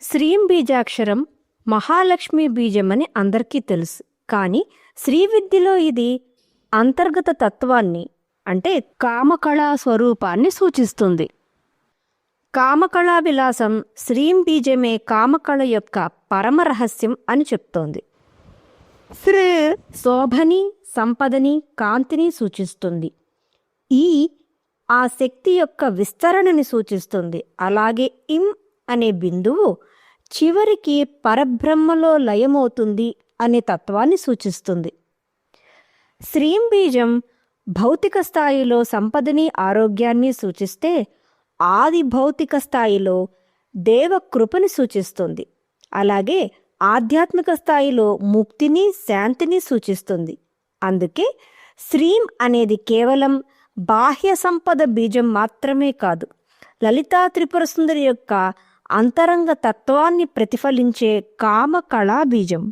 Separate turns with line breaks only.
శ్రీం బీజాక్షరం మహాలక్ష్మి బీజం అని అందరికీ తెలుసు. కానీ శ్రీ విద్యలో ఇది అంతర్గత తత్వాన్ని అంటే కామకళా స్వరూపాన్ని సూచిస్తుంది. కామకళా విలాసం శ్రీం బీజమే కామకళ యొక్క పరమ రహస్యం అని చెప్తోంది. శ్రీ శోభని సంపదని కాంతిని సూచిస్తుంది. ఈ ఆ శక్తి యొక్క విస్తరణని సూచిస్తుంది. అలాగే ఇం అనే బిందువు చివరికి పరబ్రహ్మలో లయమవుతుంది అనే తత్వాన్ని సూచిస్తుంది. శ్రీంబీజం భౌతిక స్థాయిలో సంపదని ఆరోగ్యాన్ని సూచిస్తే ఆది భౌతిక స్థాయిలో దేవ కృపని సూచిస్తుంది. అలాగే ఆధ్యాత్మిక స్థాయిలో ముక్తిని శాంతిని సూచిస్తుంది. అందుకే శ్రీం అనేది కేవలం బాహ్య సంపద బీజం మాత్రమే కాదు లలితా త్రిపుర సుందరి యొక్క అంతరంగ తత్వాన్ని ప్రతిఫలించే కామ కళా బీజం